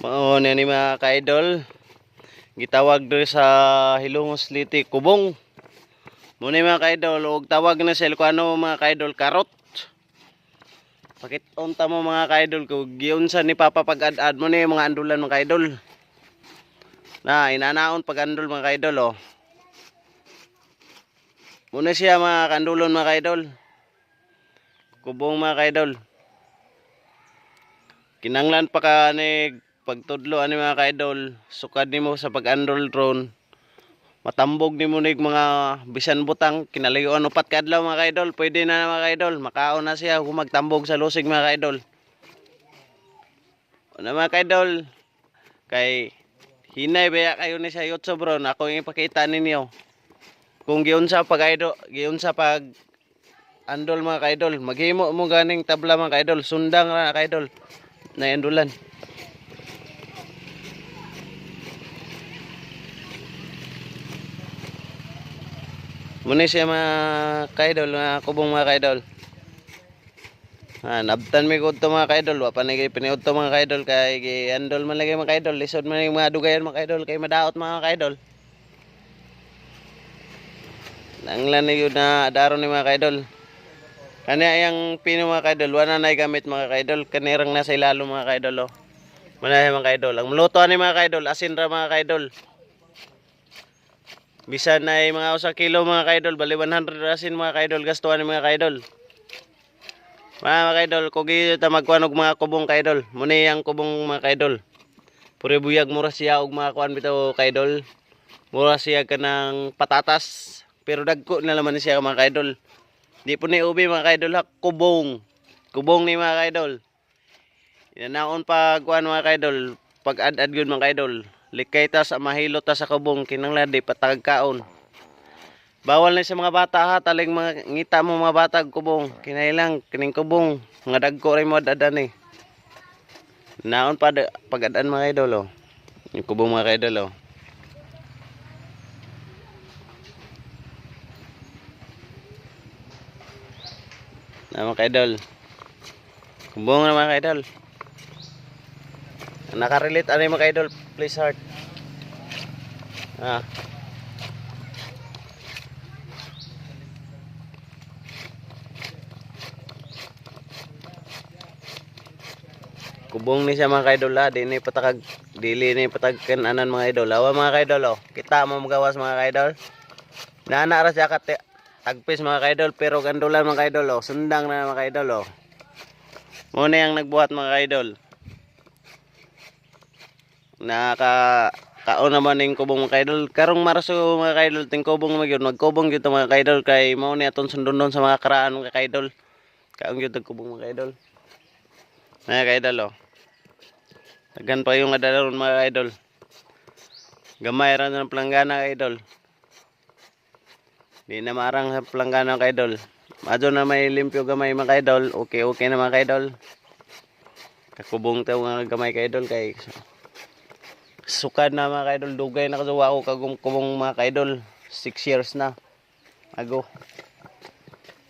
Mao na ni mga ka-idol. Gitawag diri sa Hilongos Liti Kubong. Muna mga ka-idol, og tawag na sa Ilocano mga ka-idol karot. Pakit unta mo mga ka-idol ko giunsa ni Papa pag-ad-ad mo ni mga andulan mga ka-idol. Na inanaon pag-andol mga ka-idol oh. Muna siya mga kandulon mga ka-idol. Kubong mga ka-idol. Kinanglan pa ka ni pagtudlo ani mga ka-idol. Sukad nimo sa pag-andol drone. Matambog nimo nig mga bisan butang kinalayuan upat ka adlaw mga ka-idol. Pwede na mga ka-idol. Makaon na siya kung magtambog sa lusig mga ka-idol. Ano mga ka-idol? Kay hinay baya kayo ni sa YouTube bro. Ako yung ipakita ninyo. Kung giunsa pag idol, giunsa pag andol mga ka-idol. Maghimo mo ganing tabla mga ka-idol. Sundang ra ka-idol. Na andulan. Muna siya mga ka-idol, mga kubong mga ka-idol. Ah, nabtan mi gud to mga ka-idol, wa pa nagay piniud to mga ka-idol kay giandol man lagi mga ka-idol, lisod man mga dugayan mga ka-idol kay madaot mga ka-idol. Nanglan na yun na daron ni mga ka-idol. Kani ayang pino mga ka-idol, wala na gamit mga ka-idol, kanirang nasa ilalo mga ka-idol oh. Manay mga ka-idol. Ang luto ni mga ka-idol, asin ra mga ka-idol. Bisan ay mga usang kilo mga kaidol, bali 100 asin mga kaidol, gastuhan ni mga kaidol. Mga kaidol, kugi ta magkuan og mga kubong kaidol. Muni ang kubong mga kaidol. Pure buyag mura siya og mga kuan bitaw kaidol. Mura siya kanang patatas, pero dagko na naman siya mga kaidol. Di po ni ubi mga kaidol ha, kubong. Kubong ni mga kaidol. Inanaon pa kuan mga kaidol, pag ad-ad gyud mga kaidol. Likay ta sa mahilo ta sa kubong kinanglan di patag kaon. Bawal na sa mga bata ha, taling mga ngita mo mga bata kubong. Kinailang kining kubong, nga dagko rin mo dadan eh. Naon pa da- pag-adan mga idol oh. Yung kubong mga idol. Na mga idol. Kubong na mga idol. Nakarelate ano yung mga idol, please heart. Ah. Kubong ni siya mga kaidol ha, di ni patakag, dili ni patagkan anan mga idol. Awa mga kaidol oh, kita mo magawas mga kaidol. Nana ra siya kat tagpis mga kaidol pero gandulan mga kaidol oh, sundang na mga kaidol oh. Muna yung nagbuhat mga kaidol. Naka kaon naman ning kubong mga kaidol. Karong marso mga kaidol ting kubong mga yun. Magkubong gyud mga kaidol kay mao ni aton sundon sa mga karaan mga kaidol. Kaon gyud tag kubong mga kaidol. Mga kaidol oh. Tagan pa yung adaron mga kaidol. Gamay ra ng planggana kaidol. Di na marang sa planggana kaidol. Madyo na may limpyo gamay mga kaidol. Okay okay na mga kaidol. Kakubong tayo nga gamay kaidol kay sukad na mga kaidol. Dugay na kasawa ko kagum kubong mga kaidol. 6 years na. Ago.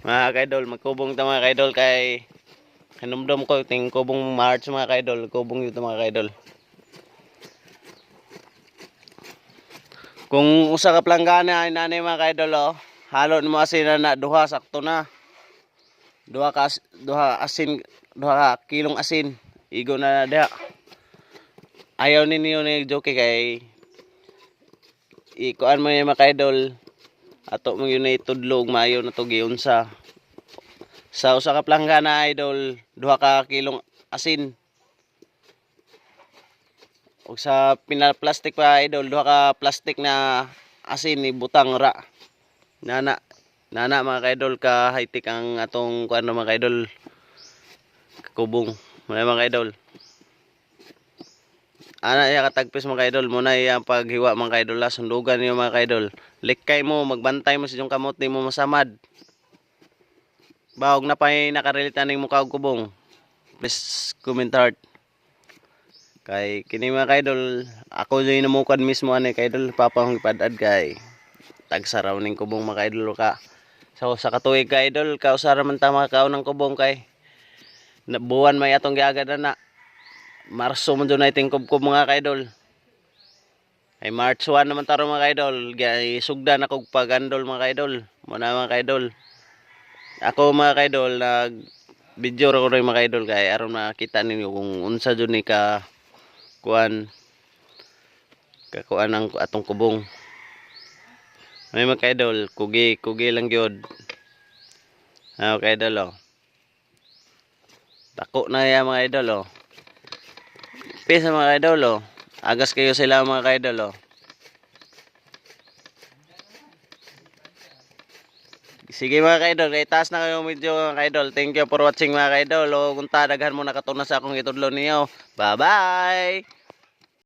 Mga kaidol magkubong ta mga kaidol kay kanumdum ko. Ting kubong March mga kaidol. Kubong yun mga kaidol. Kung usa ka planggana ay nanay mga kaidol oh, halo mo asin na na duha sakto na. Duha ka duha asin duha kilong asin. Igo na na diha ayaw ninyo ni joke kay ikuan mo yung mga idol. Ato mo yun na itudlog maayo na to giunsa sa usa ka planggana idol duha ka kilong asin. Ug sa pinaplastic pa idol duha ka plastic na asin ni butang ra. Nana nana mga kaidol ka high-tech ang atong kuan mga kaidol kubong mga kaidol ana iya katagpis mga kaidol. Muna iya ang paghiwa mga kaidol la sundugan niyo mga kaidol. Likay mo magbantay mo sa iyong kamot di mo masamad. Bahog na pa'y nakarelita ning mukha kubong. Please comment heart kay kini mga kaidol ako yung inamukan mismo ani kaidol papang ipadad kay tagsaraw ning kubong mga kaidol ka. So sa katuig ka idol ka usara man ta mga kaon ng kubong kay. Na- buwan may atong giagad na Marso man doon natin kubkob mga kaidol. Ay March 1 naman taro mga kaidol. Gay sugdan ako pagandol mga kaidol. Muna mga kaidol. Ako mga kaidol nag video ra ko rin mga kaidol kay aron makita ninyo kung unsa jud ni ka kuan kakuan ang atong kubong. May mga kaidol, kugi, kugi lang gyud. Ah, mga kaidol oh. Tako na yan mga idol oh. Pisa mga kaidol oh. Agas kayo sila mga kaidol oh. Sige mga kaidol, kay taas na kayo medyo mga kaidol. Thank you for watching mga kaidol. O kung ta mo nakatuna sa akong itudlo niyo. Bye-bye!